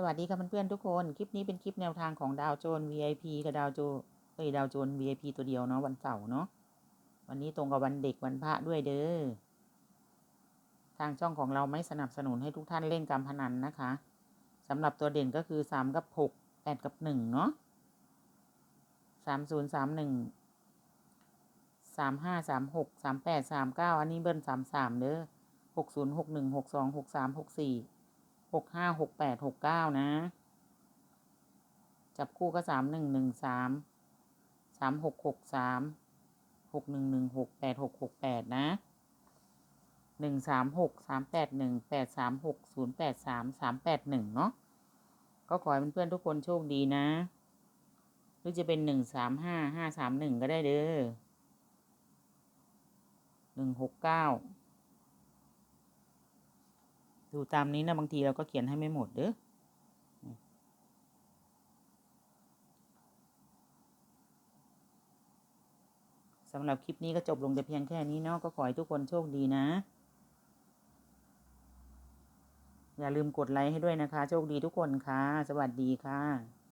สวัสดีค่ะเพื่อนๆทุกคน คลิปนี้เป็นคลิปแนวทางของดาวโจน VIP กับดาวโจเอ้ยดาวโจน VIP ตัวเดียวเนาะวันเสาร์เนาะวันนี้ตรงกับวันเด็กวันพระด้วยเด้อทางช่องของเราไม่สนับสนุนให้ทุกท่านเล่นการพนันนะคะสำหรับตัวเด่นก็คือสามกับหกแปดกับหนึ่งเนาะสามศูนย์สามหนึ่งสามห้าสามหกสามแปดสามเก้าอันนี้เบิ้ลสามสามเด้อหกศูนย์หกหนึ่งหกสองหกสามหกสี่ หกห้าหกแปดหกเก้านะ จับคู่ก็สามหนึ่งหนึ่งสามสามหกหกสามหกหนึ่งหนึ่งหกแปดหกหกแปดนะหนึ่งสามหกสามแปดหนึ่งแปดสามหกศูนย์แปดสามสามแปดหนึ่งเนาะก็ขอให้เพื่อนๆทุกคนโชคดีนะ หรือจะเป็นหนึ่งสามห้าห้าสามหนึ่งก็ได้เด้อหนึ่งหกเก้า ดูตามนี้นะบางทีเราก็เขียนให้ไม่หมดเด้อสำหรับคลิปนี้ก็จบลงแต่เพียงแค่นี้เนาะก็ขอให้ทุกคนโชคดีนะ อย่าลืมกดไลค์ให้ด้วยนะคะ โชคดีทุกคนค่ะ สวัสดีค่ะ